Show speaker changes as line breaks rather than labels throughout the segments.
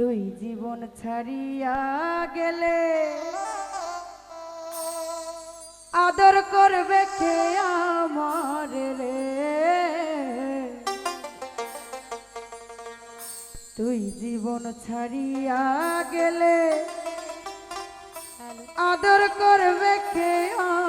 তুই জীবন ছাড়িয়া গেলে আদর করবে কে আমার রে? তুই জীবন ছাড়িয়া গেলে আদর করবে কে আমারে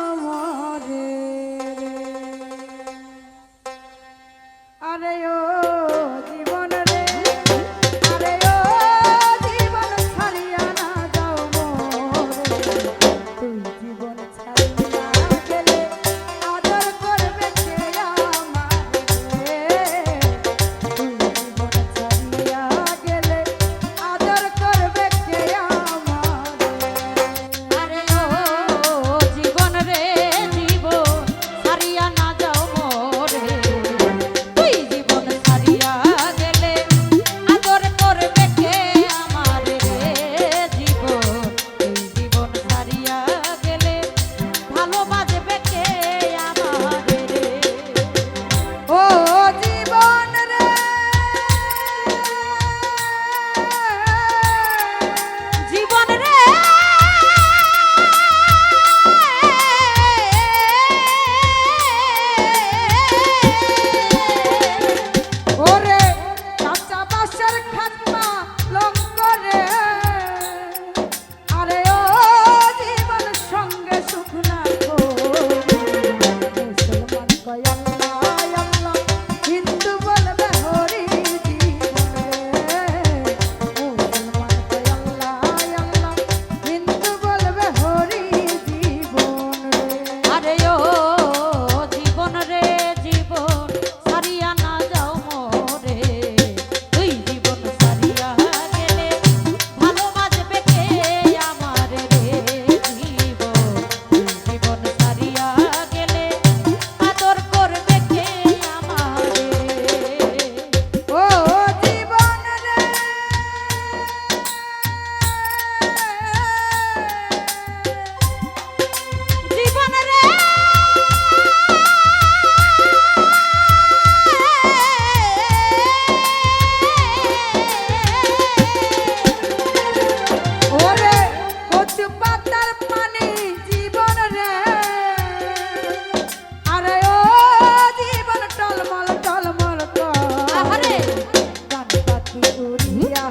সুরিয়া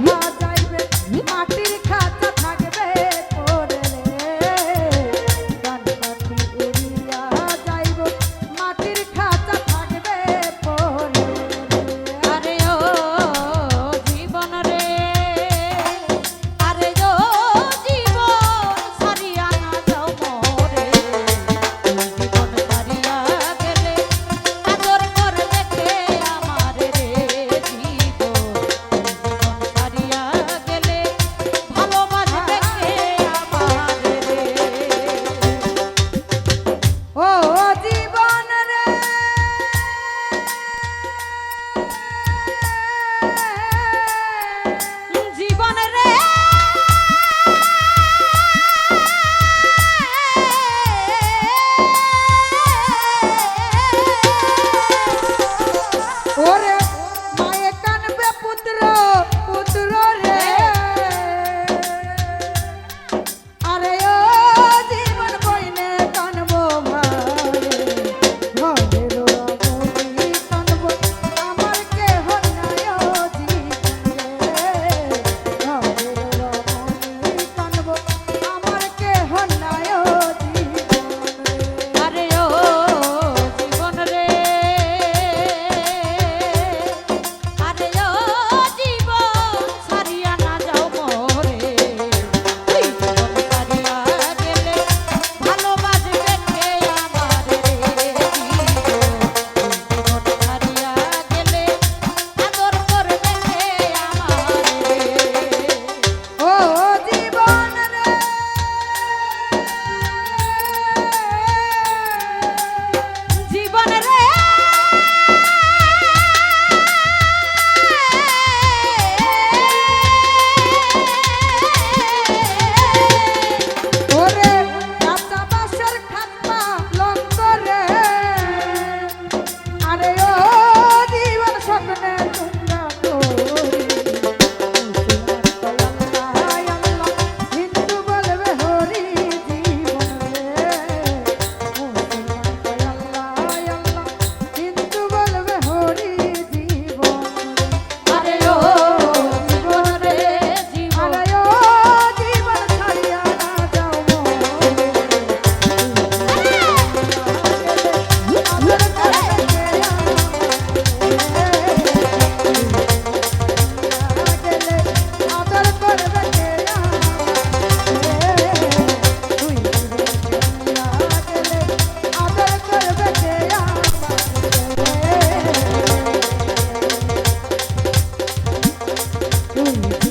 তুই